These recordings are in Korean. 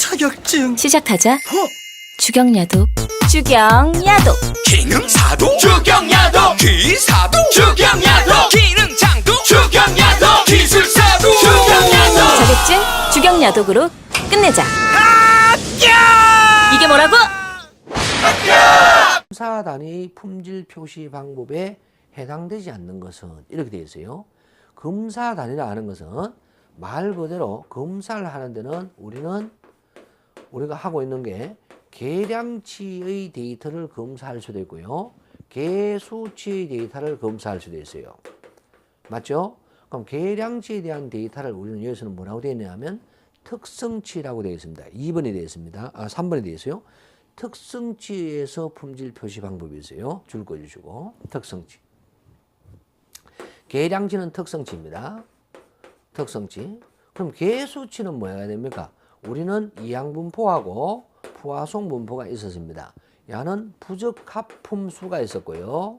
자격증 시작하자. 어? 주경야독. 주경야독. 기능사도 주경야도 기사도 주경야도 기능장도 주경야도 기술사도 주경야도 자격증 주경야독으로 끝내자. 이게 뭐라고? 검사 단위 품질 표시 방법에 해당되지 않는 것은 이렇게 되어 있어요. 검사 단위라 하는 것은 말 그대로 검사를 하는 데는 우리는 우리가 하고 있는 게 계량치의 데이터를 검사할 수도 있고요. 개수치의 데이터를 검사할 수도 있어요. 맞죠? 그럼 계량치에 대한 데이터를 우리는 여기서는 뭐라고 되어 있냐면 특성치라고 되어 있습니다. 2번에 되어 있습니다. 아, 3번에 되어 있어요. 특성치에서 품질 표시 방법이 있어요. 줄 거주시고 특성치. 계량치는 특성치입니다. 특성치. 그럼 개수치는 뭐야 됩니까? 우리는 이항분포하고 포화송 분포가 있었습니다. 야는 부적합품수가 있었고요.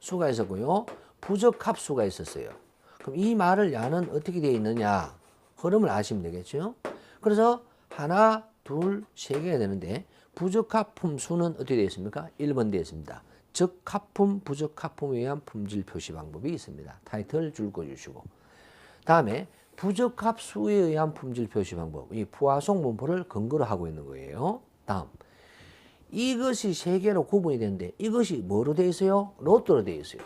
수가 있었고요. 부적합수가 있었어요. 그럼 이 말을 야는 어떻게 되어 있느냐? 흐름을 아시면 되겠죠. 그래서 하나, 둘, 세 개가 되는데 부적합품 수는 어떻게 되어 있습니까? 1번 되어 있습니다. 적합품, 부적합품에 의한 품질 표시 방법이 있습니다. 타이틀 줄 거주시고. 다음에 부적합수에 의한 품질 표시 방법. 이 부하송 분포를 근거로 하고 있는 거예요. 다음. 이것이 세 개로 구분이 되는데 이것이 뭐로 되어 있어요? 로또로 되어 있어요.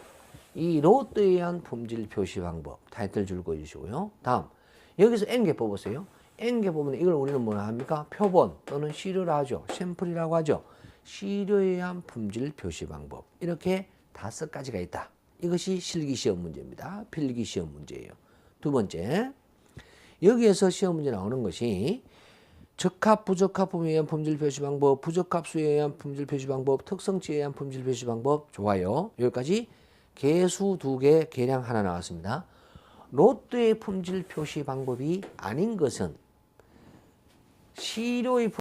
이 로또에 의한 품질 표시 방법 타이틀 줄 거주시고요. 다음 여기서 N개 뽑으세요. N개 뽑으면 이걸 우리는 뭐라 합니까? 표본 또는 시료라 하죠. 샘플이라고 하죠. 시료에 의한 품질 표시 방법 이렇게 다섯 가지가 있다. 이것이 실기 시험 문제입니다. 필기 시험 문제예요. 두 번째 여기에서 시험 문제 나오는 것이 적합, 부적합 품에 의한 품질 표시 방법, 부적합 수에 의한 품질 표시 방법, 특성치에 의한 품질 표시 방법 좋아요. 여기까지 개수 두 개, 계량 하나 나왔습니다. 로또의 품질 표시 방법이 아닌 것은 시료의